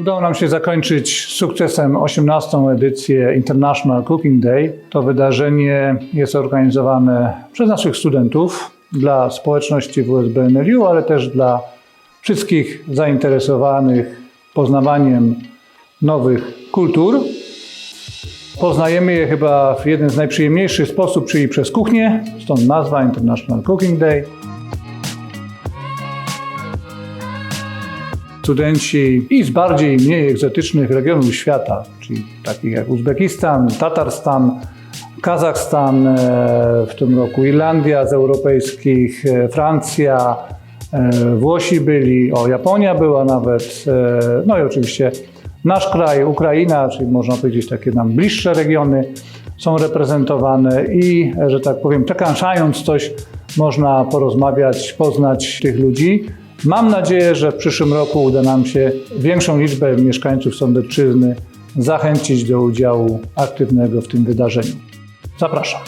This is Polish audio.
Udało nam się zakończyć sukcesem 18. edycję International Cooking Day. To wydarzenie jest organizowane przez naszych studentów dla społeczności WSB NLU, ale też dla wszystkich zainteresowanych poznawaniem nowych kultur. Poznajemy je chyba w jeden z najprzyjemniejszych sposób, czyli przez kuchnię, stąd nazwa International Cooking Day. Studenci i z bardziej i mniej egzotycznych regionów świata, czyli takich jak Uzbekistan, Tatarstan, Kazachstan, e, w tym roku Irlandia z europejskich, e, Francja, e, Włosi byli, o Japonia była nawet, no i oczywiście nasz kraj, Ukraina, czyli można powiedzieć takie nam bliższe regiony są reprezentowane i, że tak powiem, przekańczając coś, można porozmawiać, poznać tych ludzi. Mam nadzieję, że w przyszłym roku uda nam się większą liczbę mieszkańców Sądecczyzny zachęcić do udziału aktywnego w tym wydarzeniu. Zapraszam.